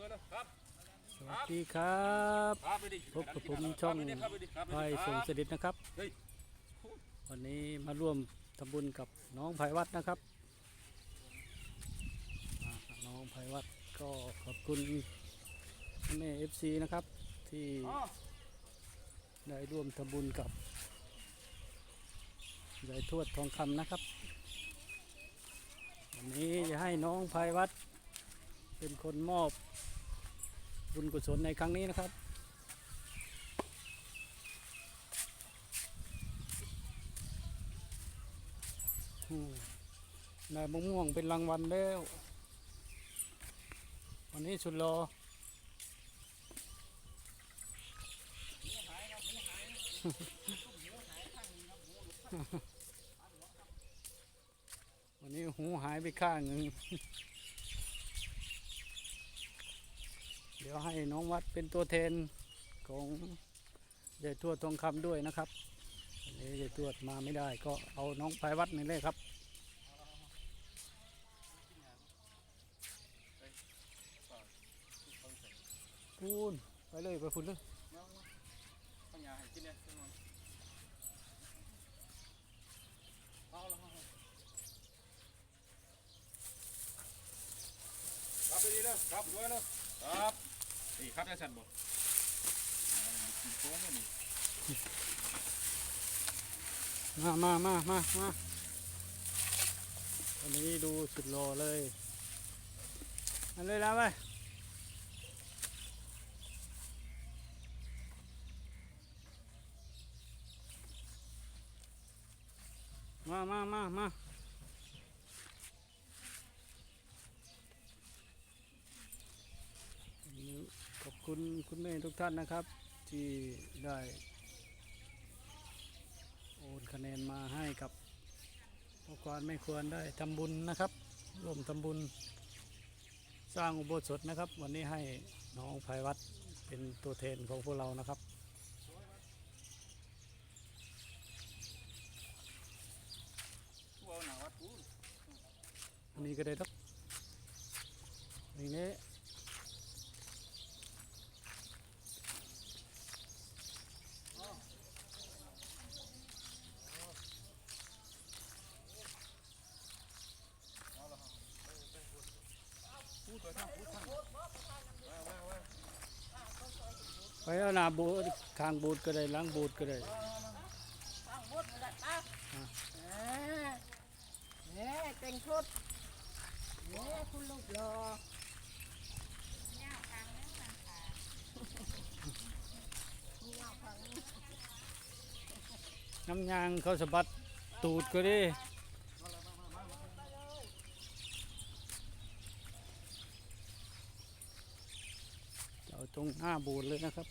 สวยเลยครับสวัสดีครับครับไปดิพบกับผมช่องครับไปดิครับไพส่งเสด็จนะครับเฮ้ยวันนี้มาร่วมทำบุญกับน้องไพวัดนะครับอ่าน้องไพวัดก็ขอบคุณแม่เอฟซีนะครับที่อ๋อได้ร่วมทำบุญกับยายทวดทองคำนะครับ วันนี้จะให้น้องไพวัดเป็นคนมอบ บุญกุศลในครั้งนี้นะครับอืมได้มะม่วงเป็นรางวัลแล้ว วันนี้สุดรอวันนี้หูหายไปข้างหนึ่ง เดี๋ยวให้น้องวัดเป็นตัวแทนของยายทวดทองคำด้วยนะครับวันนี้ยายทวดมาไม่ได้ก็เอาน้องไปวัดนี่เลยครับพูนไปเลยไปพุ่นเลยครับไปดีเลยครับสวยเลยครับ นี่ครับได้สั่นบ่อ่ากินโค้งนี่มามามามามาวันนี้ดูสุดรอเลยเอันเลยแล้วไปมามามามาวันนี้ ขอบคุณคุณแม่ทุกท่านนะครับ ที่ได้โอนคะแนนมาให้กับผู้กรไม่ควรได้ทำบุญนะครับร่วมทำบุญสร้างอุโบสถนะครับ วันนี้ให้น้องภัยวัดเป็นตัวแทนของพวกเรานะครับกูเอาหนาวัดกูอันนี้ก็ได้ทักอย่างนี้ พูดไปทางพูดทางว้าวว้าวว้าว ไปเอา หน้าบูดข้างบูดก็ได้หล้างบูดก็ได้ฟังบดเลยป้าเนี่ยเก่งชุดเนี่ยคุณลูกรอน้ำยางเขาสะบัดตูดก็ด้เอาตรงหน้าบูดเลยนะครับ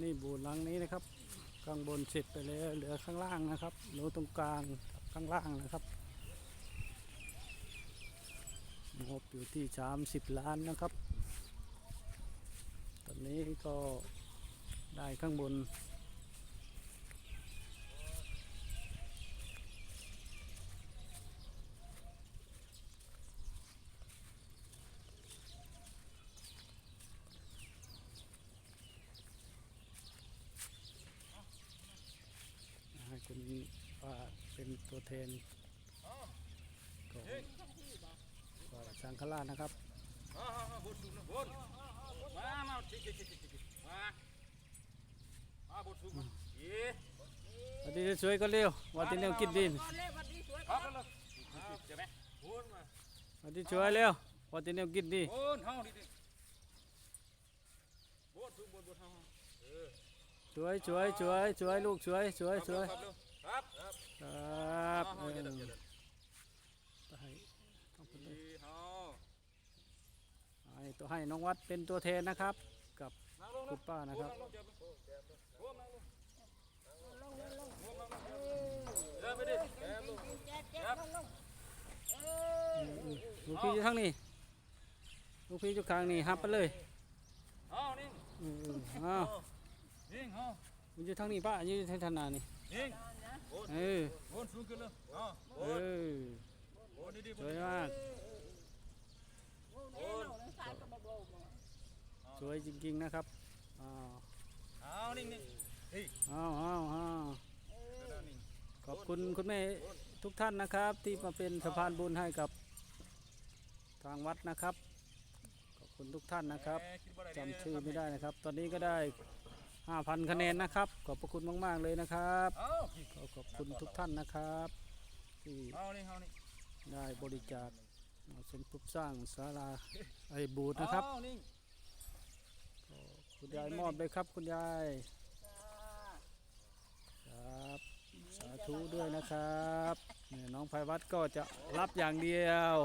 นี่บูดหลังนี้นะครับข้างบนเสร็จไปแล้วเหลือข้างล่างนะครับเหลือตรงกลางข้างล่างนะครับงบอยู่ที่สามสิบล้านนะครับ ตอนนี้ก็ได้ข้างบน ให้คุณว่าเป็นตัวแทนของฝ่ายสังฆราชนะครับอ่าอ่าอ่าบดสูงนะบดมามาจิกจิกจิกจิกจิกมามาบดสูมาเย้วันนี้สวยก็เร็ววันที่เร็วกินดินก่อนเลยวันนี้สวยครับแล้วใช่ไหมบดมาวันที่สวยเร็ววันที่เร็วกินดีบดเฮาดิบดสูบดบดเฮาสวยสวยสวยสวยลูกสวยสวยสวย ครับเร็วครับครับครับเฮาเออเดี๋ยวเดี๋ยวเดี๋ยวไปต้องไปเลยดีเฮาตัวให้น้องวัดเป็นตัวแทนนะครับ กับนั่งลงคุณป้านะครับนั่งลงเจ็บรวมนั่งลงลงลงลงรวมนั่งลงเดินไปดิแอบลงเจ็บเจ็บลงลงเออลูกพี่อยู่ทางนี้ลูกพี่อยู่กลางนี่หับไปเลยเอานิ่งอืมๆอ้าวนิ่งเอามันอยู่ทางนี้ป้าอยู่ทางธนานี่นิ่ง เออโอนสูงขึ้นเลยเอาเอโอนอโอนดีๆสวยมากโอ้ยสายก็บ่บ่บ่สวยจริงๆนะครับอ้าวเอานิ่งนิ่งเฮ้ยอ้าวอ้าวอ้าวเดินนิ่งขอบคุณคุณแม่ทุกท่านนะครับ ที่มาเป็นสะพานบุญให้กับทางวัดนะครับ ขอบคุณทุกท่านนะครับแหมคิดบ่ด้จำชื่อไม่ได้นะครับ ตอนนี้ก็ได้ 5,000 คะแนนนะครับ ขอบพระคุณมาก ๆ เลยนะครับเอาขอขอบคุณทุกท่านนะครับ ที่เอานี่เอานี่ได้บริจาคมาสมทบสร้างศาลาไอบูตรนะครับ เอานิ่งคุณยายมอบเลยครับ คุณยายครับ สาธุด้วยนะครับเนี่ยน้องไพวัดก็จะรับอย่างเดียว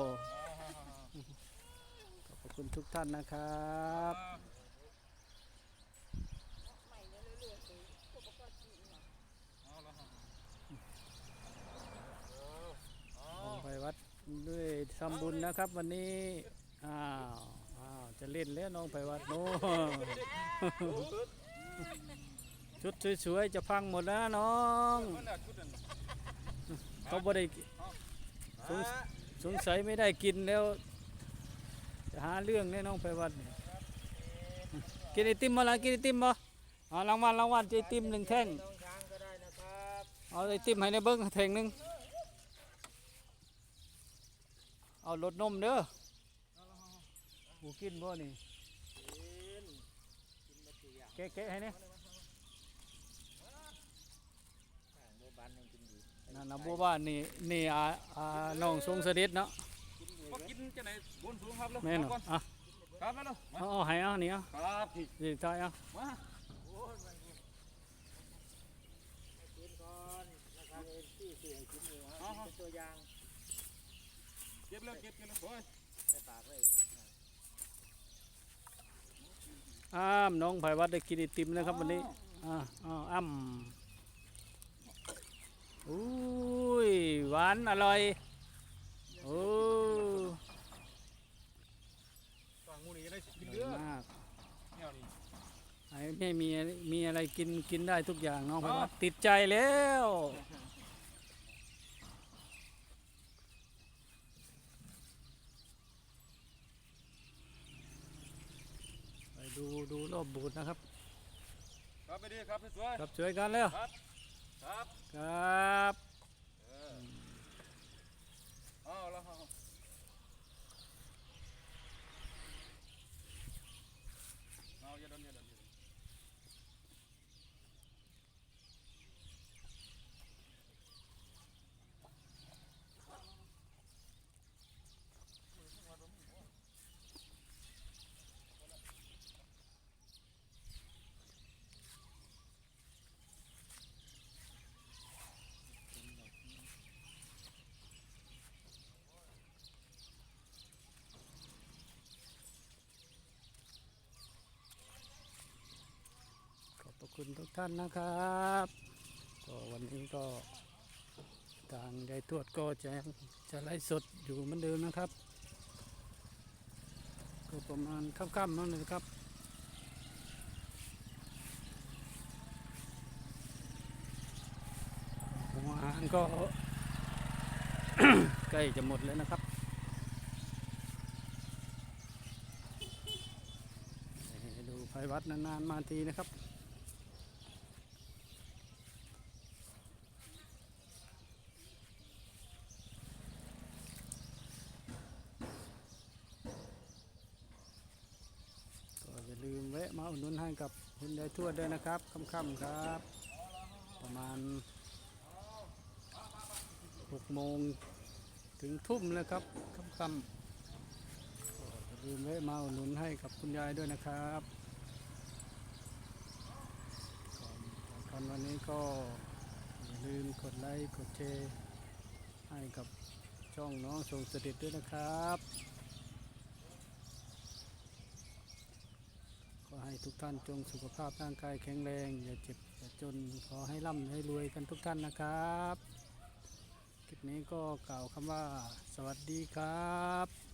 ขอบพระคุณทุกท่านนะครับม่เรื่อยๆสิพวกก็กินเนาะ เอาละฮะ น้องไพวัดด้วย ทำบุญนะครับวันนี้ อ้าว อ้าว จะเล่นแล้วน้องไพวัดโน้ชุดสวยๆจะพังหมดแล้วนะน้อง เขาบ่ได้สงสงสัยไม่ได้กินแล้ว จะหาเรื่องแน่น้องไพวัดกินไอติมมาละกินไอติมบ่เอารางวัลรางวัลไอติมหนึ่งแท่งเอาไอติมให้ในเบิ้งแท่งหนึ่ง เอารสนมเด้อกูกินบ่นี่แกะๆให้เนี่ยนั่นนะบัวบ้านนี่นี่อาอาน้องทรงเสด็จเนาะบ่กินจังไหนบนสูงครับลูกแม่นเอาเนาะก่อนอะครับมาลูกมาเอาเอาให้เอานี่เอาครับพี่ดีใจเอามาเอาๆตัวอย่าง เก็บเลยเก็บเก็บเลยโอ้ยใส่ปากเลยอ้ามน้องไผวัดได้กินไอติมแล้วครับวันนี้อ่าอ้าวอ้ำอุ้ยหวานอร่อยโอ้ฟังหมูนี่จะได้กินอเลืร่ออยดมากแนวนี้ไอ้ไม่มีมีอะไรกินกินได้ทุกอย่างน้องไผวัดติดใจแล้ว ดูดูรอบบูธนะครับ ครับไปดีครับสวยครับช่วยกันแล้วๆครับครับครับเออเอาละเอาเอาอย่าดันอย่าดันอย่าดัน ขอบพระ คุณทุกท่านนะครับ ก็วันนี้ก็ทางยายทวดก็จะจะไล่สดอยู่เหมือนเดิมนะครับ ก็ประมาณค่ำๆนั่นเลยครับหัวอาหารก็ใกล้จะหมดแล้วนะครับดูไฟวัดนานๆมาทีนะครับ ก็อย่าลืมแวะมาอุดหนุนให้กับคุณยาย ทวดด้วยนะครับค่ำๆครับ ประมาณ6โมงถึงทุ่มเลยครับค่ำๆลืมแวะมาหนุนให้กับคุณยายด้วยนะครับก่อนกันวันนี้ก็อย่าลืมกดไลค์กดแชร์ให้กับช่องน้องทรงเสด็จด้วยนะครับ ให้ทุกท่านจงสุขภาพร่างกายแข็งแรง อย่าเจ็บอย่าจนขอให้ร่ำให้รวยกันทุกท่านนะครับคลิปนี้ก็กล่าวคำว่า สวัสดีครับ